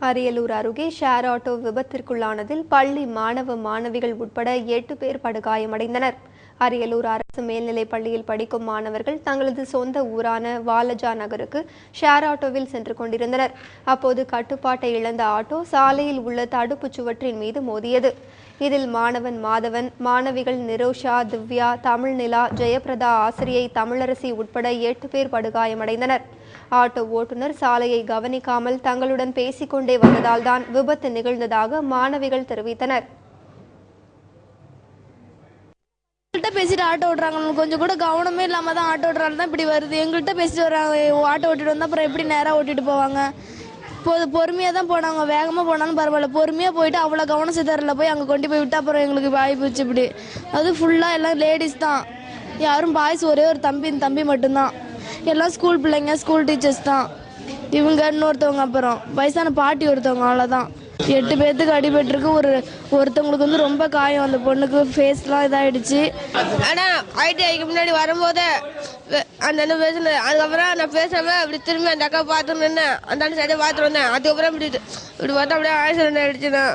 அரியலூர் அருகே share auto விபத்திற்குள்ளானதில் பள்ளி மாணவ மாணவிகள் உட்பட எட்டு பேர் படுகாயமடைந்தனர். அரியலூர் அரசு மேல்நிலைப் பள்ளியில் படிக்கும் மாணவர்கள் தங்களது சொந்த ஊரான வாலஜா நகருக்கு ஷேர் ஆட்டோவில் சென்று கொண்டிருந்தனர். அப்போது கட்டுப்பாட்டை இழந்த ஆட்டோ சாலையில் உள்ள தடுப்புச் சுவற்றின் மீது மோதியது. இதில் மாணவன் மாதவன் மாணவிகள் நிரோஷா திவ்யா தமிழ்நிலா ஜெயபிரதா ஆசிரியை தமிழரசி உட்பட எட்டு பேர் படுகாயமடைந்தனர். ஆட்டோ ஓட்டுநர் சாலையை கவனிக்காமல் தங்களுடன் பேசிக்கொண்டே வந்ததால்தான் விபத்து நிகழ்ந்ததாக மாணவிகள் தெரிவித்தனர். எங்கள்கிட்ட பேசிட்டு ஆட்டோ ஓட்டுறாங்க. கொஞ்சம் கூட கவனமே இல்லாம தான் ஆட்டோ ஓட்டுறாங்க தான் இப்படி வருது. எங்கள்கிட்ட பேசிட்டு வராங்க ஆட்டோ ஓட்டிட்டு வந்தா அப்புறம் எப்படி நேரா ஓட்டிட்டு போவாங்க? பொ பொறுமையாக தான் போனாங்க. வேகமாக போனாலும் பரவாயில்ல. பொறுமையாக போயிட்டு அவ்வளோ கவனம் சிதறில் போய் அங்கே கொண்டு போய் விட்டால் அப்புறம் எங்களுக்கு வாய் போச்சு இப்படி. அது ஃபுல்லாக எல்லாம் லேடிஸ் தான். யாரும் பாய்ஸ் ஒரே ஒரு தம்பி தம்பி மட்டும்தான். எல்லாம் ஸ்கூல் பிள்ளைங்க ஸ்கூல் டீச்சர்ஸ் தான். இவங்க இன்னொருத்தவங்க அப்புறம். வயசான பாட்டி ஒருத்தவங்க அவ்வளோதான் எட்டு பேர்த்துக்கு அடிபட்டிருக்கு. ஒரு ஒருத்தவங்களுக்கு வந்து ரொம்ப காயம். அந்த பொண்ணுக்கு ஃபேஸ்லாம் இதாயிடுச்சு. ஆனால் ஐடிஐக்கு முன்னாடி வரும்போது அந்த அண்ணன் பேசினேன் அதுக்கப்புறம் நான் பேசாம அப்படி திரும்பி அந்த அக்கா பார்த்து நின்னேன். அந்த அண்ணன் சைடை பார்த்துட்டு வந்தேன். அதுக்கப்புறம் இப்படி இப்படி பார்த்தா அப்படியே ஆக்சிடென்ட் ஆயிடுச்சுண்ணா.